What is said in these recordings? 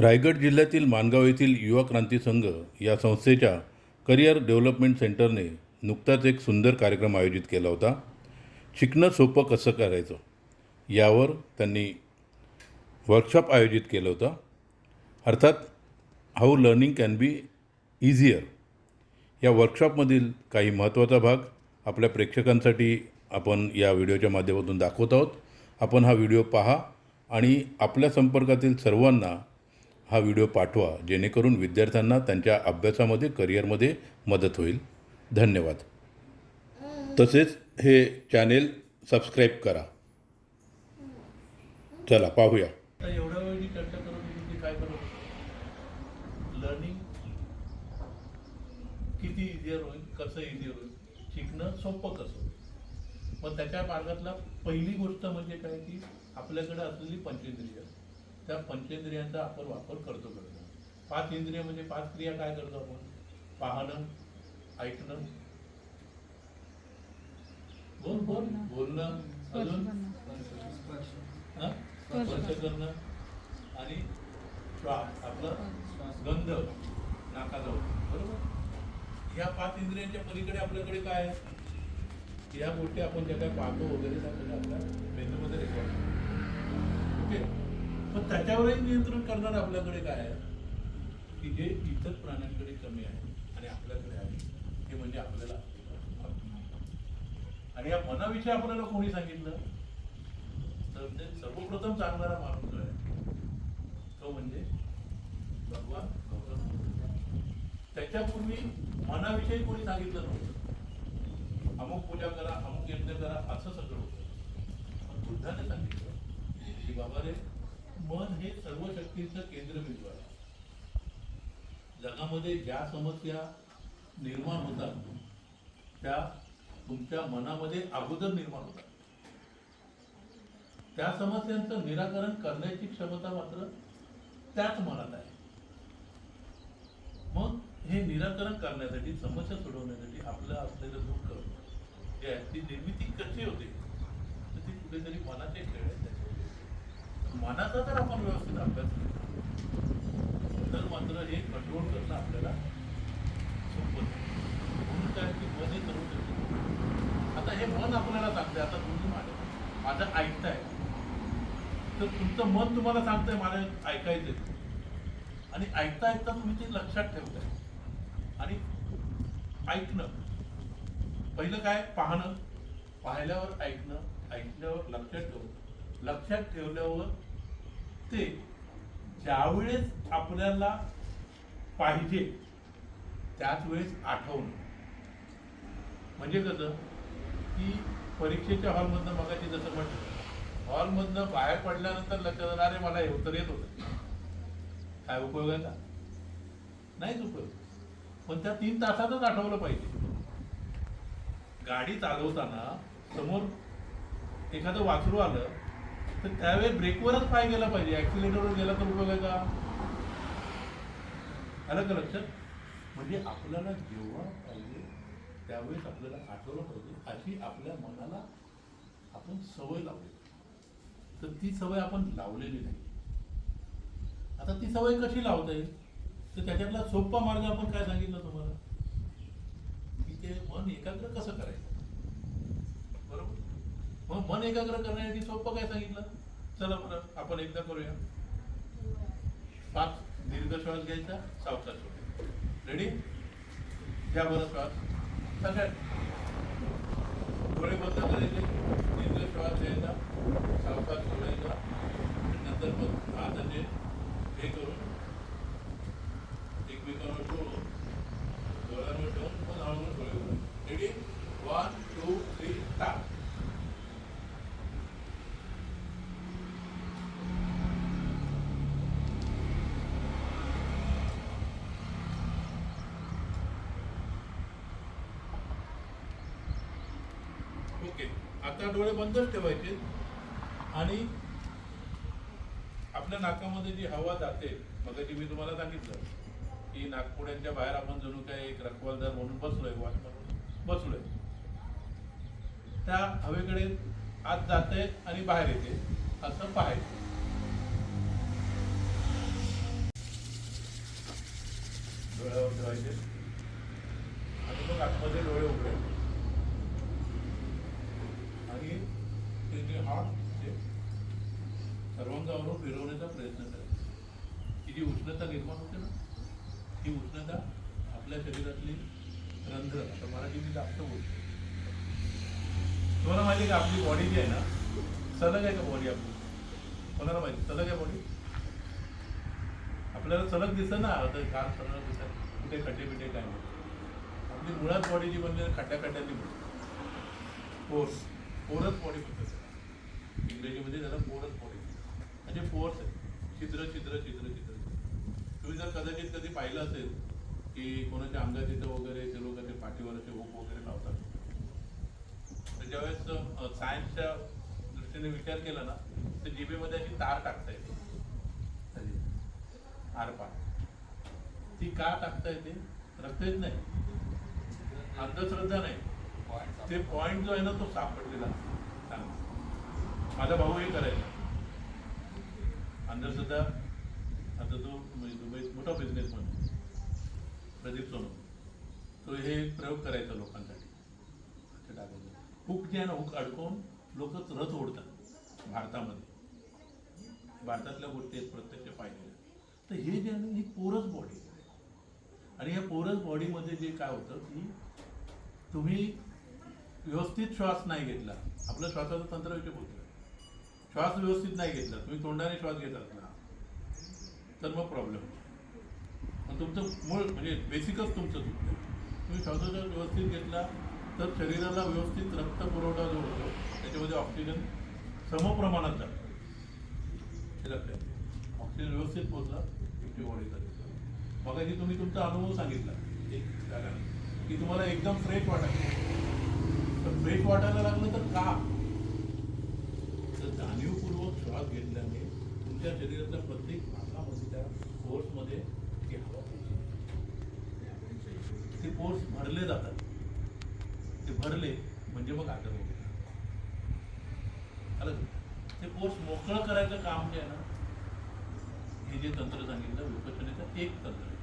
रायगड जिल्ह्यातील माणगाव येथील युवा क्रांती संघ या संस्थेच्या करिअर डेव्हलपमेंट सेंटरने नुकताच एक सुंदर कार्यक्रम आयोजित केला होता. शिकणं सोपं कसं करायचं? यावर त्यांनी वर्कशॉप आयोजित केलं होतं. अर्थात how learning can be easier या वर्कशॉपमधील काही महत्त्वाचा भाग आपल्या प्रेक्षकांसाठी आपण या व्हिडिओच्या माध्यमातून दाखवत आहोत. आपण हा व्हिडिओ पहा आणि आपल्या संपर्कातील सर्वांना हा व्हिडिओ पाठवा जेणेकरून विद्यार्थ्यांना त्यांच्या अभ्यासामध्ये करिअरमध्ये मदत होईल. धन्यवाद. तसेच हे चॅनेल सबस्क्राईब करा. चला पाहूया. एवढ्या वेळी चर्चा करत काय करू? लर्निंग किती इझियर होईल कसं इझियर होईल? शिकणं सोपं कसं पण मग त्याच्या मार्गातला पहिली गोष्ट म्हणजे काय? की आपल्याकडे असलेली पंचेंद्रिय. त्या पंचेंद्रियांचा आपण वापर करतो करतो पाच इंद्रिय म्हणजे पाच क्रिया काय करतो आपण? पाहणं ऐकणं. बोल बोल. बोलणं अजून? स्पर्श. करणं आणि श्वास आपलं गंध नाकाजवळ. बरोबर? ह्या पाच इंद्रियांच्या पलीकडे आपल्याकडे काय आहे? या गोष्टी आपण ज्या काय पाहतो वगैरे त्या आपल्या मेंदूमध्ये रेकॉर्ड ओके? पण त्याच्यावरही नियंत्रण करणार आपल्याकडे काय आहे? की जे इतर प्राण्यांकडे कमी आहे आणि आपल्याकडे आहे ते म्हणजे आपल्याला आणि या मनाविषयी आपल्याला कोणी सांगितलं? तर ते सर्वप्रथम सांगणारा माणूस आहे तो म्हणजे भगवान गौतम त्याच्यापूर्वी मनाविषयी कोणी सांगितलं नव्हतं. अमुक पूजा करा अमुक यज्ञ करा असं सगळं होतं. पण बुद्धाने सांगितलं की बाबा रे मन हे सर्व शक्तीचं केंद्रबिंदू आहे. जगामध्ये ज्या समस्या निर्माण होतात त्या तुमच्या मनामध्ये अगोदर निर्माण होतात. त्या समस्यांचं निराकरण करण्याची क्षमता मात्र त्याच मनात आहे. मग हे निराकरण करण्यासाठी समस्या सोडवण्यासाठी आपलं असलेलं दुःख जे आहे ती निर्मिती कशी होते? तर ती कुठेतरी मनाचे खेळ आहे. मनाचा तर आपण व्यवस्थित अभ्यास केला. तर मात्र हे कंट्रोल करणं आपल्याला सोपं म्हणून काय की मन हे आता हे मन आपल्याला सांगते आता तुम्ही माझं माझं ऐकताय. तर तुमचं मन तुम्हाला सांगतंय मला ऐकायचंय. आणि ऐकता ऐकता तुम्ही ते लक्षात ठेवताय. आणि ऐकणं. पहिलं काय? पाहणं. पाहिल्यावर ऐकणं ऐकल्यावर लक्षात ठेवणं. लक्षात ठेवल्यावर ते ज्यावेळेस आपल्याला पाहिजे त्याच वेळेस आठवणं. म्हणजे कसं? की परीक्षेच्या हॉलमधनं मगाची जसं म्हटलं हॉलमधनं बाहेर पडल्यानंतर लक्षात अरे मला हे उत्तर येत होतं. काय उपयोग आहे का नाहीच उपयोग. पण त्या तीन तासातच आठवलं पाहिजे. गाडी चालवताना समोर एखादं वासरू आलं तर त्यावेळी ब्रेकवरच पाय गेला पाहिजे. ऍक्सिलेटरवर गेला तर उपयोग आहे का? आलं का लक्षात? म्हणजे आपल्याला जेव्हा पाहिजे त्यावेळेस आपल्याला आठवलं पाहिजे अशी आपल्या मनाला आपण सवय लावली. तर ती सवय आपण लावलेली नाही. आता ती सवय कशी लावता येईल? तर त्याच्यातला सोपा मार्ग आपण काय सांगितलं तुम्हाला? की ते मन एकाग्र कसं करायचं? मन एकाग्र करण्यासाठी सोपं काय सांगितलं? चला बरं आपण एकदा करूया. पाच दीर्घ श्वास घ्यायचा सावचा सोडायचा रेडी घ्या बरं श्वास. सगळ्यात डोळे बंद करायचे. दीर्घ श्वास घ्यायचा सावकाश सोडायचा नंतर मग आता जे करून एकमेकांवर ठेवून डोळ्यांवर ठेवून मग हळूहळू डोळे उघडा ready one two three start okay आता डोळे बंदच ठेवायचे आणि आपल्या नाकामध्ये जी हवा जाते मग मी तुम्हाला सांगितलं की नागपुड्यांच्या बाहेर आपण जणू काय एक रखवालदार म्हणून बसलोय वाट म्हणून बसलोय. त्या हवेकडे आत जाते आणि बाहेर येते असं पाहायचं. ठेवायचे. आणि मग आतमध्ये डोळे उघडायचे आणि ते जे हात ते सर्वांगावरून फिरवण्याचा प्रयत्न करायचा. ही जी उष्णता निर्माण होते ना? ही उष्णता आपल्या शरीरातली रंध्र आता मराठी मी जास्त बोलतो. तुम्हाला माहिती का आपली बॉडी जी आहे ना सलग आहे का बॉडी आपली? कोणाला माहिती? सलग आहे बॉडी आपल्याला सलग दिसतं ना आता कार सलग दिसत कुठे खड्डे बिड्डे काय आपली मुळात बॉडी जी बनली खड्ड्या खड्ड्यांनी बनते पोर्स पोरच बॉडी म्हणतात इंग्रजीमध्ये त्याला पोरच बॉडी म्हणजे पोर्स आहे छिद्र छिद्र छिद्र छिद्र. तुम्ही जर कदाचित कधी पाहिलं असेल की कोणाच्या अंगात इथं वगैरे ते लोक ते पाठीवर असे ओप वगैरे लावतात. तर ज्यावेळेस सायन्सच्या दृष्टीने विचार केला ना तर जिभेमध्ये अशी तार टाकता येते. आरपार ती का टाकता येते? रक्त येत नाही. अंधश्रद्धा नाही. ते पॉइंट जो आहे ना तो सापडलेला चांगला माझा भाऊ हे करायचा. अंधश्रद्धा आता तो म्हणजे दुबईत मोठा बिझनेसमॅन प्रदीप सोनम तो हे प्रयोग करायचा लोकांसाठी. हुक जे आहे ना हुक अडकवून लोक रथ ओढतात भारतामध्ये. भारतातल्या गोष्टी आहेत प्रत्यक्ष पाहिलेल्या तर हे जे आहे ना ही पोरस बॉडी आणि या पोरस बॉडीमध्ये जे काय होतं की तुम्ही व्यवस्थित श्वास नाही घेतला. आपलं श्वासाचं तंत्राविषयी बोलतोय. श्वास व्यवस्थित नाही घेतला. तुम्ही तोंडाने श्वास घेत असला तर मग प्रॉब्लेम मग तुमचं मूळ म्हणजे बेसिकच तुमचं चुकतं तुम्ही श्वासाचा व्यवस्थित घेतला तर शरीराला व्यवस्थित रक्त पुरवठा जो होतो त्याच्यामध्ये ऑक्सिजन समप्रमाणात जातो. हे लक्षात ऑक्सिजन व्यवस्थित पोहोचला तुमची बॉडी चालते मग तुम्ही तुमचा अनुभव सांगितला. एक जागा. की तुम्हाला एकदम फ्रेश वाटायचं. ब्रेक वाटायला लागलं तर का? तर जाणीवपूर्वक श्वास घेतल्याने तुमच्या शरीरातल्या प्रत्येक भागामध्ये म्हणजे त्या कोर्समध्ये ती हवा ते कोर्स भरले जातात. ते भरले म्हणजे मग आजार होते. ते कोर्स मोकळं करायचं काम जे आहे ना हे जे तंत्र सांगितलं विपचनाचं एक तंत्र आहे.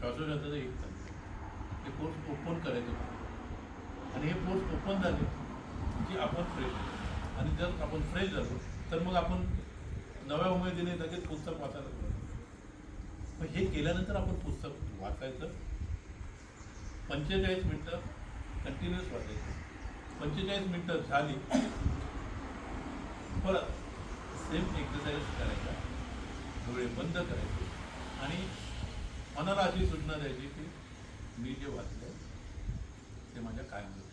श्वासोश्वासाचं एक तंत्र ते कोर्स ओपन करायचं काम आणि हे पोर्ट ओपन झाले की आपण फ्रेश आणि जर आपण फ्रेश झालो तर मग आपण नव्या उमेदीने लगेच पुस्तक वाचायला लागलो मग हे केल्यानंतर आपण पुस्तक वाचायचं. पंचेचाळीस मिनटं कंटिन्युअस वाचायचं. पंचेचाळीस मिनटं झाली. परत सेम एक्सरसाइज करायचा. डोळे बंद करायचे. आणि मनाला अशी सूचना द्यायची की मी जे वाचलं ते माझ्या कायम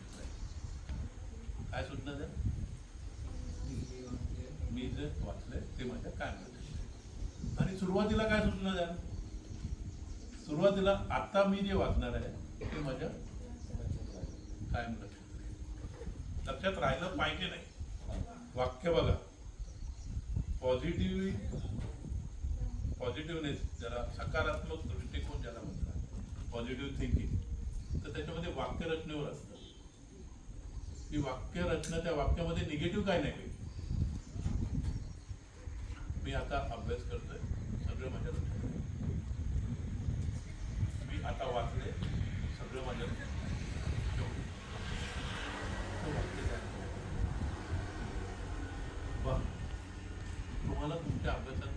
काय सूचना द्या मी जे वाचलंय ते माझ्या कायम आणि सुरुवातीला काय सुचलं द्या सुरुवातीला आता मी जे वाचणार आहे ते माझ्या कायम लक्षात लक्षात राहिलं पाहिजे नाही. वाक्य बघा. पॉझिटिव्ह पॉझिटिव्हनेस ज्याला सकारात्मक दृष्टिकोन ज्याला म्हणतात. पॉझिटिव्ह थिंकिंग तर त्याच्यामध्ये वाक्यरचनेवर असतं. ही वाक्यरचना त्या वाक्यामध्ये निगेटिव्ह काय नाही मी आता अभ्यास करतोय सगळं माझ्या लक्षात मी आता वाचले सगळं माझ्या वा तुम्हाला तुमच्या अभ्यासात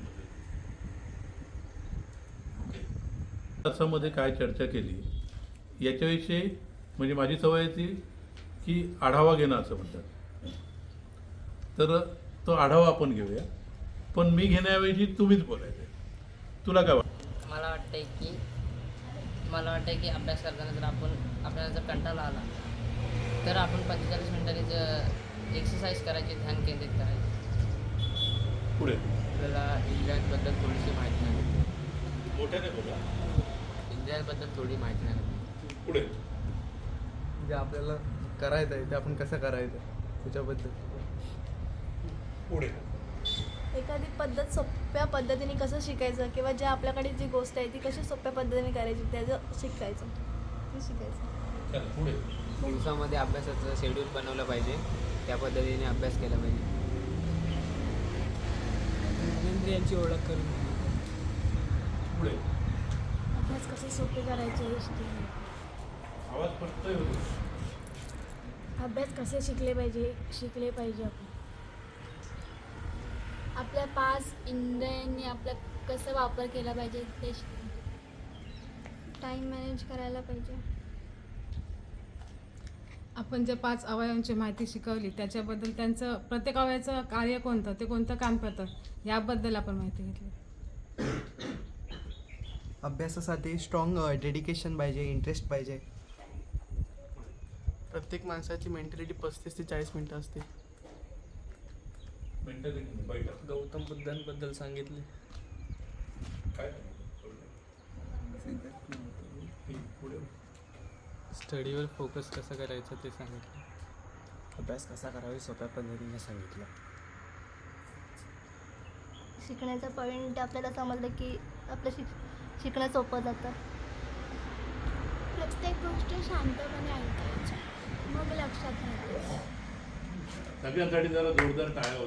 ओके तासामध्ये काय चर्चा केली याच्याविषयी म्हणजे माझी सवय आहे ती की आढावा घेणं असं म्हणतात. तर तो आढावा आपण घेऊया. पण मी घेण्याऐवजी तुम्हीच बोलायचं तुला काय वाटतं? मला वाटतंय की मला वाटतंय की अभ्यास करताना जर आपण आपल्याला जर कंटाळा आला तर आपण पंचेचाळीस मिनिटांनी जर एक्सरसाइज करायची ध्यान केंद्रित करायचे. पुढे. आपल्याला इंद्रियांबद्दल थोडीशी माहिती नाही मोठ्याने बोला. इंद्रियांबद्दल थोडी माहिती नाही पुढे. जे आपल्याला करायचं आहे ते आपण कसं करायचं त्याच्याबद्दल. पुढे. एखादी पद्धत सोप्या पद्धतीने कसं शिकायचं किंवा जे आपल्याकडे जी गोष्ट आहे ती कशी सोप्या पद्धतीने करायची त्याचं शिकायचं. ते शिकायचं. चला पुढे. दिवसामध्ये अभ्यासाचं शेड्यूल बनवलं पाहिजे त्या पद्धतीने अभ्यास केला पाहिजे. इंद्रियांची ओळख करून. पुढे. अभ्यास कसे सोपे करायचे आवाज पडतोय अभ्यास कसे शिकले पाहिजे शिकले पाहिजे आपण? आपल्या पाच इंद्रियांनी आपला कसा वापर केला पाहिजे ते टाईम मॅनेज करायला पाहिजे. आपण जे पाच अवयवांची माहिती शिकवली त्याच्याबद्दल त्यांचं प्रत्येक अवयवाचं कार्य कोणतं ते कोणतं काम करतं याबद्दल आपण माहिती घेतली. अभ्यासासाठी स्ट्रॉंग डेडिकेशन पाहिजे इंटरेस्ट पाहिजे. प्रत्येक माणसाची मेंटॅलिटी पस्तीस ते चाळीस मिनटं असते. बैठक? गौतम बुद्धांबद्दल सांगितले. काय? पुढे स्टडीवर फोकस कसं करायचं ते सांगितलं. अभ्यास कसा करावा सोप्या पद्धतीने सांगितलं. शिकण्याचं पॉईंट आपल्याला समजलं की आपलं शिक शिकणं सोपं जातं. प्रत्येक गोष्ट शांतपणे ऐकायची. मग लक्षात राहते. सगळ्यांसाठी जरा जोरदार टाळ्या